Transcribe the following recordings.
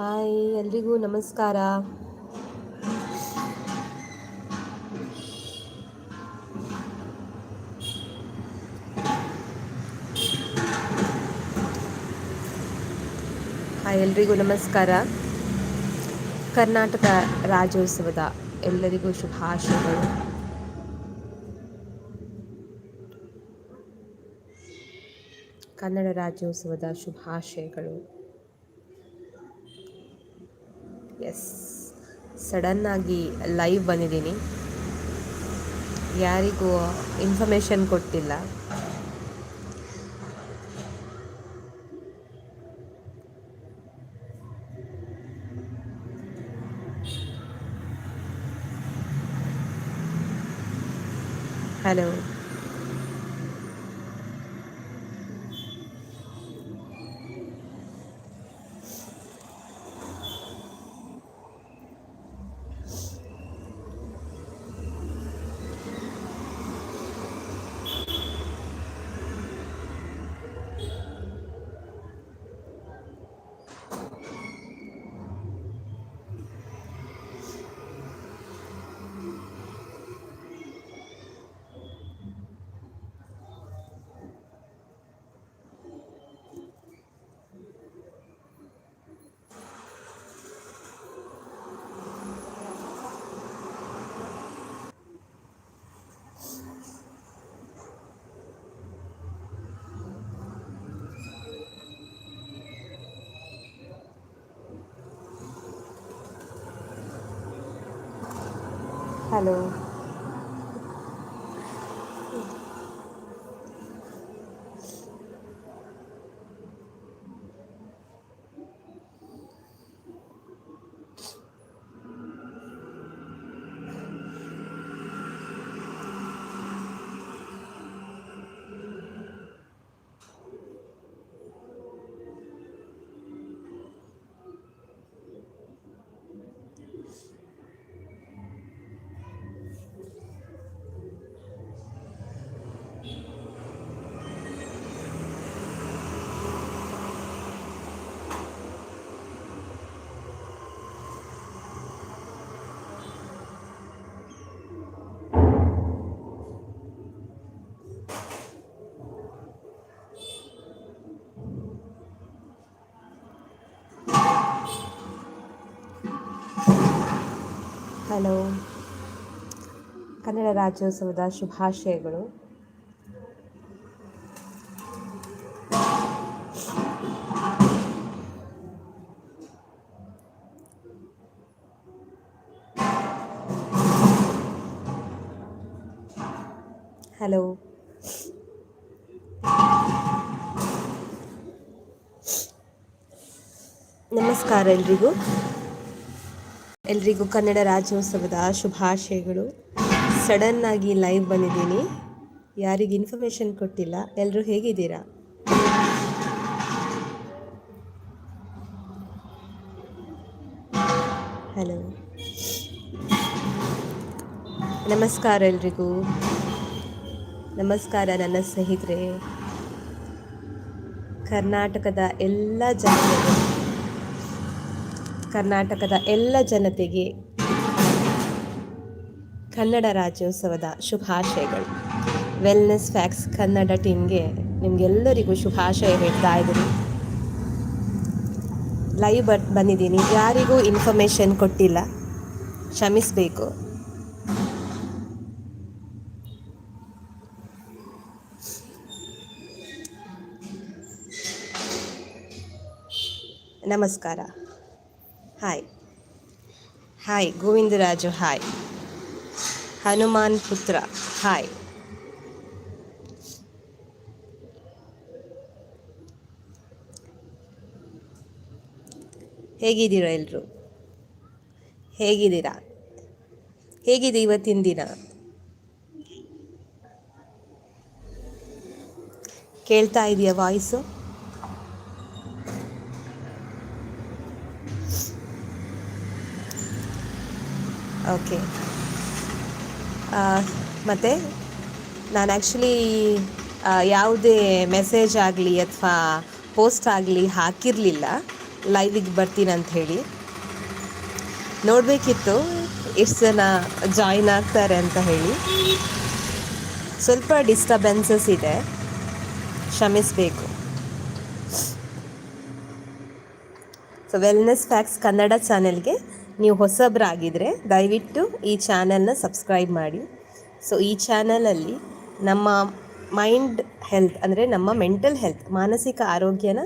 Hi ಎಲ್ರಿಗೂ ನಮಸ್ಕಾರ. Hi ಎಲ್ರಿಗೂ ನಮಸ್ಕಾರ. ಕರ್ನಾಟಕ ರಾಜ್ಯೋತ್ಸವದ ಎಲ್ಲರಿಗೂ ಶುಭಾಶಯಗಳು. ಕನ್ನಡ ರಾಜ್ಯೋತ್ಸವದ ಶುಭಾಶಯಗಳು. ಎಸ್ ಸಡನ್ನಾಗಿ ಲೈವ್ ಬಂದಿದ್ದೀನಿ. ಯಾರಿಗೂ ಇನ್ಫಾರ್ಮೇಷನ್ ಕೊಟ್ಟಿಲ್ಲ. Hello hello hello. ಕನ್ನಡ ರಾಜ್ಯೋತ್ಸವದ ಶುಭಾಶಯಗಳು. ಹಲೋ. ನಮಸ್ಕಾರ ಎಲ್ರಿಗೂ. ಎಲ್ರಿಗೂ ಕನ್ನಡ ರಾಜ್ಯೋತ್ಸವದ ಶುಭಾಶಯಗಳು. ಸಡನ್ನಾಗಿ ಲೈವ್ ಬಂದಿದ್ದೀನಿ. ಯಾರಿಗೆ ಇನ್ಫಾರ್ಮೇಷನ್ ಕೊಟ್ಟಿಲ್ಲ ಎಲ್ಲರೂ ಹೇಗಿದ್ದೀರಾ? ಹಲೋ ನಮಸ್ಕಾರ ಎಲ್ರಿಗೂ. ನಮಸ್ಕಾರ ನನ್ನ ಸ್ನೇಹಿತರೆ. ಕರ್ನಾಟಕದ ಎಲ್ಲ ಜನತೆಗೆ ಕರ್ನಾಟಕದ ಎಲ್ಲ ಜನತೆಗೆ ಕನ್ನಡ ರಾಜ್ಯೋತ್ಸವದ ಶುಭಾಶಯಗಳು. ವೆಲ್ನೆಸ್ ಫ್ಯಾಕ್ಸ್ ಕನ್ನಡ ಟೀಮ್ಗೆ ನಿಮಗೆಲ್ಲರಿಗೂ ಶುಭಾಶಯ ಹೇಳ್ತಾ ಇದ್ದೀನಿ. ಲೈವ್ ಬಟ್ ಬಂದಿದ್ದೀನಿ. ಯಾರಿಗೂ ಇನ್ಫಾರ್ಮೇಷನ್ ಕೊಟ್ಟಿಲ್ಲ, ಕ್ಷಮಿಸಬೇಕು. ನಮಸ್ಕಾರ. Hi hi Govindaraju hi Hanuman ಪುತ್ರ ಹಾಯ್ ಹೇಗಿದ್ದೀರಾ ಎಲ್ಲರೂ ಹೇಗಿದ್ದೀರಾ? ಹೇಗಿದೆ ಇವತ್ತಿನ ದಿನ? ಕೇಳ್ತಾ ಇದೆಯಾ ವಾಯ್ಸು ಓಕೆ. ಮತ್ತು? ನಾನು ಆ್ಯಕ್ಚುಲಿ ಯಾವುದೇ ಮೆಸೇಜ್ ಆಗಲಿ ಅಥವಾ ಪೋಸ್ಟ್ ಆಗಲಿ ಹಾಕಿರಲಿಲ್ಲ. ಲೈವಿಗೆ ಬರ್ತೀನಿ ಅಂತ ಹೇಳಿ. ನೋಡಬೇಕಿತ್ತು. ಎಷ್ಟು ಜನ ಜಾಯಿನ್ ಆಗ್ತಾರೆ ಅಂತ ಹೇಳಿ. ಸ್ವಲ್ಪ ಡಿಸ್ಟರ್ಬೆನ್ಸಸ್ ಇದೆ. ಕ್ಷಮಿಸಬೇಕು. ಸೊ ವೆಲ್ನೆಸ್ ಫ್ಯಾಕ್ಸ್ ಕನ್ನಡ ಚಾನೆಲ್ಗೆ ನೀವು ಹೊಸಬ್ರಾಗಿದ್ದರೆ ದಯವಿಟ್ಟು ಈ ಚಾನಲ್ನ ಸಬ್ಸ್ಕ್ರೈಬ್ ಮಾಡಿ. ಸೊ, ಈ ಚಾನಲಲ್ಲಿ ನಮ್ಮ ಮೈಂಡ್ ಹೆಲ್ತ್ ಅಂದರೆ ನಮ್ಮ ಮೆಂಟಲ್ ಹೆಲ್ತ್, ಮಾನಸಿಕ ಆರೋಗ್ಯನ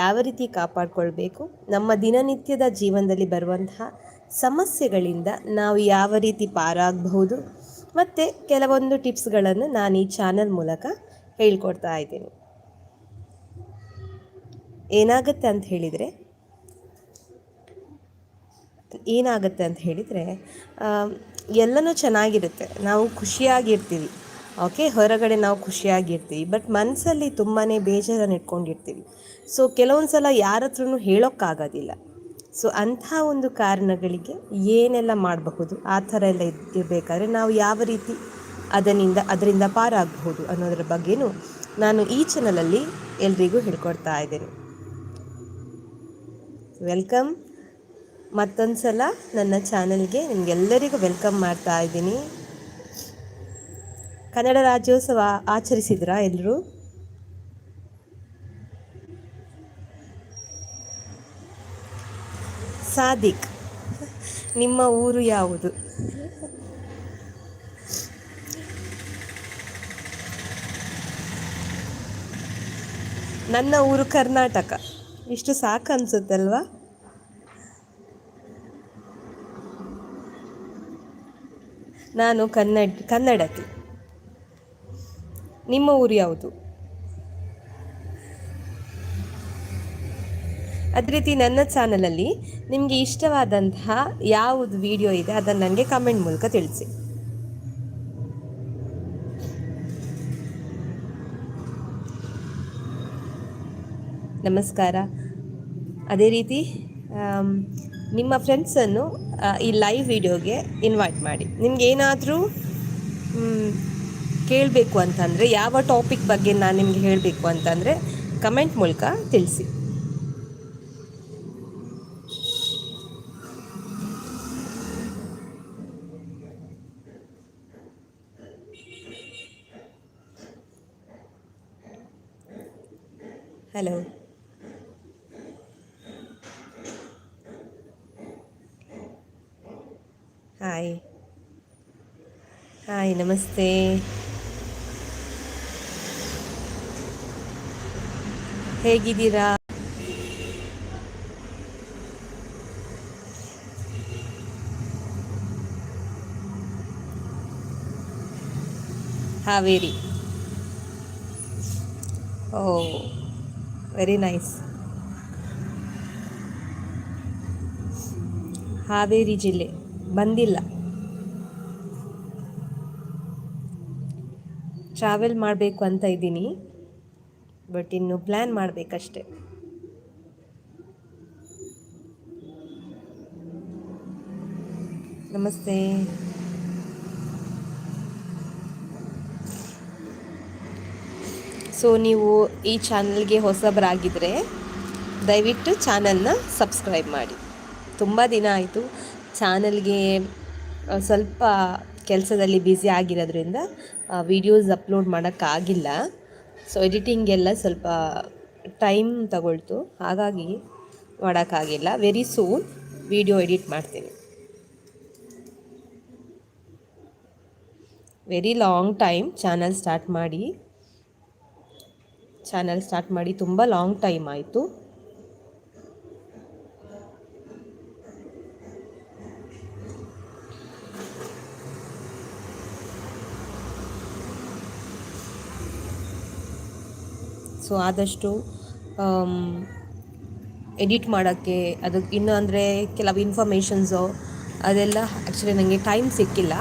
ಯಾವ ರೀತಿ ಕಾಪಾಡಿಕೊಳ್ಬೇಕು, ನಮ್ಮ ದಿನನಿತ್ಯದ ಜೀವನದಲ್ಲಿ ಬರುವಂತಹ ಸಮಸ್ಯೆಗಳಿಂದ ನಾವು ಯಾವ ರೀತಿ ಪಾರಾಗಬಹುದು, ಮತ್ತು ಕೆಲವೊಂದು ಟಿಪ್ಸ್ಗಳನ್ನು ನಾನು ಈ ಚಾನಲ್ ಮೂಲಕ ಹೇಳ್ಕೊಡ್ತಾ ಇದ್ದೀನಿ. ಏನಾಗುತ್ತೆ ಅಂತ ಹೇಳಿದರೆ ಏನಾಗುತ್ತೆ ಅಂತ ಹೇಳಿದರೆ ಎಲ್ಲನೂ ಚೆನ್ನಾಗಿರುತ್ತೆ. ನಾವು ಖುಷಿಯಾಗಿರ್ತೀವಿ. ಓಕೆ ಹೊರಗಡೆ ನಾವು ಖುಷಿಯಾಗಿರ್ತೀವಿ. ಬಟ್ ಮನಸ್ಸಲ್ಲಿ ತುಂಬಾ ಬೇಜಾರನ್ನು ಇಟ್ಕೊಂಡಿರ್ತೀವಿ. ಸೊ ಕೆಲವೊಂದು ಸಲ ಯಾರ ಹತ್ರನೂ ಹೇಳೋಕ್ಕಾಗೋದಿಲ್ಲ. ಸೊ ಅಂಥ ಒಂದು ಕಾರಣಗಳಿಗೆ ಏನೆಲ್ಲ ಮಾಡಬಹುದು? ಆ ಥರ ಎಲ್ಲ ಇರಬೇಕಾದ್ರೆ ನಾವು ಯಾವ ರೀತಿ ಅದರಿಂದ ಅದರಿಂದ ಪಾರಾಗಬಹುದು ಅನ್ನೋದ್ರ ಬಗ್ಗೆನೂ ನಾನು ಈ ಚಾನಲಲ್ಲಿ ಎಲ್ರಿಗೂ ಹೇಳ್ಕೊಡ್ತಾ ಇದ್ದೇನೆ. ವೆಲ್ಕಮ್ ಮತ್ತೊಂದು ಸಲ ನನ್ನ ಚಾನಲ್ಗೆ ನಿಮಗೆಲ್ಲರಿಗೂ ವೆಲ್ಕಮ್ ಮಾಡ್ತಾ ಇದ್ದೀನಿ. ಕನ್ನಡ ರಾಜ್ಯೋತ್ಸವ ಆಚರಿಸಿದ್ರಾ ಎಲ್ಲರೂ ಸಾದಿಕ್, ನಿಮ್ಮ ಊರು ಯಾವುದು? ನನ್ನ ಊರು ಕರ್ನಾಟಕ. ಇಷ್ಟು ಸಾಕು ಅನ್ಸುತ್ತಲ್ವಾ? ನಾನು ಕನ್ನಡ, ಕನ್ನಡತಿ. ನಿಮ್ಮ ಊರು ಯಾವುದು? ಅದೇ ರೀತಿ ನನ್ನ ಚಾನಲಲ್ಲಿ ನಿಮಗೆ ಇಷ್ಟವಾದಂತಹ ಯಾವುದು ವಿಡಿಯೋ ಇದೆ ಅದನ್ನು ನನಗೆ ಕಮೆಂಟ್ ಮೂಲಕ ತಿಳಿಸಿ. ನಮಸ್ಕಾರ. ಅದೇ ರೀತಿ ನಿಮ್ಮ ಫ್ರೆಂಡ್ಸನ್ನು ಈ ಲೈವ್ ವಿಡಿಯೋಗೆ ಇನ್ವೈಟ್ ಮಾಡಿ. ನಿಮ್ಗೆ ಏನಾದರೂ ಕೇಳಬೇಕು ಅಂತಂದರೆ, ಯಾವ ಟಾಪಿಕ್ ಬಗ್ಗೆ ನಾನು ನಿಮಗೆ ಹೇಳಬೇಕು ಅಂತಂದರೆ ಕಮೆಂಟ್ ಮೂಲಕ ತಿಳಿಸಿ. ಹಲೋ ಹಾಯ್ ಹಾಯ್ ನಮಸ್ತೆ ಹೇಗಿದ್ದೀರಾ Haveri oh very nice Haveri ಜಿಲ್ಲೆ ಬಂದಿಲ್ಲ. ಟ್ರಾವೆಲ್ ಮಾಡಬೇಕು ಅಂತ ಇದ್ದೀನಿ ಬಟ್ ಇನ್ನು ಪ್ಲ್ಯಾನ್ ಮಾಡಬೇಕಷ್ಟೆ. ನಮಸ್ತೆ. ಸೊ ನೀವು ಈ ಚಾನಲ್ಗೆ ಹೊಸಬರಾಗಿದ್ದರೆ ದಯವಿಟ್ಟು ಚಾನಲ್ನ ಸಬ್ಸ್ಕ್ರೈಬ್ ಮಾಡಿ. ತುಂಬ ದಿನ ಆಯಿತು. ಚಾನಲ್ಗೆ ಸ್ವಲ್ಪ ಕೆಲಸದಲ್ಲಿ ಬ್ಯುಸಿ ಆಗಿರೋದ್ರಿಂದ ವೀಡಿಯೋಸ್ ಅಪ್ಲೋಡ್ ಮಾಡೋಕ್ಕಾಗಿಲ್ಲ. ಸೊ, ಎಡಿಟಿಂಗೆಲ್ಲ ಸ್ವಲ್ಪ ಟೈಮ್ ತಗೊಳ್ತು. ಹಾಗಾಗಿ ಮಾಡೋಕ್ಕಾಗಿಲ್ಲ. ವೆರಿ ಸೂನ್ ವಿಡಿಯೋ ಎಡಿಟ್ ಮಾಡ್ತೀನಿ. Very long time channel start ಮಾಡಿ. ಚಾನಲ್ ಸ್ಟಾರ್ಟ್ ಮಾಡಿ ತುಂಬ ಲಾಂಗ್ ಟೈಮ್ ಆಯಿತು. ಸೊ ಆದಷ್ಟು ಎಡಿಟ್ ಮಾಡೋಕ್ಕೆ ಅದಕ್ಕೆ ಇನ್ನೂ ಅಂದರೆ ಕೆಲವು ಇನ್ಫಾರ್ಮೇಷನ್ಸು ಅದೆಲ್ಲ ಆ್ಯಕ್ಚುಲಿ ನನಗೆ ಟೈಮ್ ಸಿಕ್ಕಿಲ್ಲ.